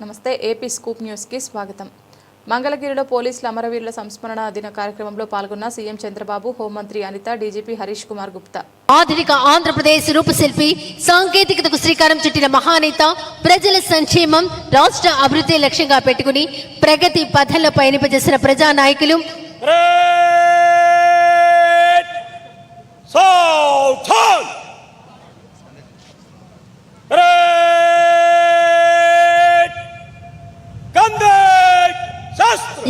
నమస్తే AP scoop న్యూస్కి స్వాగతం. మంగళగిరిలో పోలీసుల అమరవీరుల సంస్మరణ దిన కార్యక్రమంలో పాల్గొన్న సీఎం చంద్రబాబు హోంమంత్రి అనిత డీజీపీ హరీష్ కుమార్ గుప్తా. ఆధునిక ఆంధ్రప్రదేశ్ రూపశిల్పి సాంకేతికతకు శ్రీకారం చుట్టిన మహానేత ప్రజల సంక్షేమం రాష్ట్ర అభివృద్ధి లక్ష్యంగా పెట్టుకుని ప్రగతి పథంలో పయనింపజేసిన ప్రజా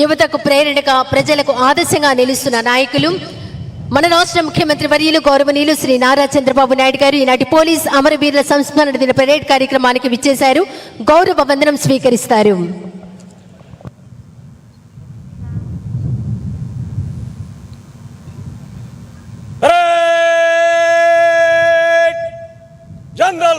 యువతకు ప్రేరణగా ప్రజలకు ఆదర్శంగా నిలుస్తున్న నాయకులు మన రాష్ట్ర ముఖ్యమంత్రి వర్యులు గౌరవనీయులు శ్రీ నారా చంద్రబాబు నాయుడు గారు ఈనాటి పోలీస్ అమరవీరుల సంస్మరణ దిన పరేడ్ కార్యక్రమానికి విచ్చేశారు. గౌరవ వందనం స్వీకరిస్తారు. General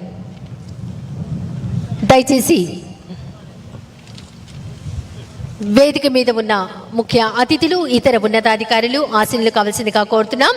దయచేసి వేదిక మీద ఉన్న ముఖ్య అతిథులు ఇతర ఉన్నతాధికారులు ఆశీనులు కావలసిందిగా కోరుతున్నాం.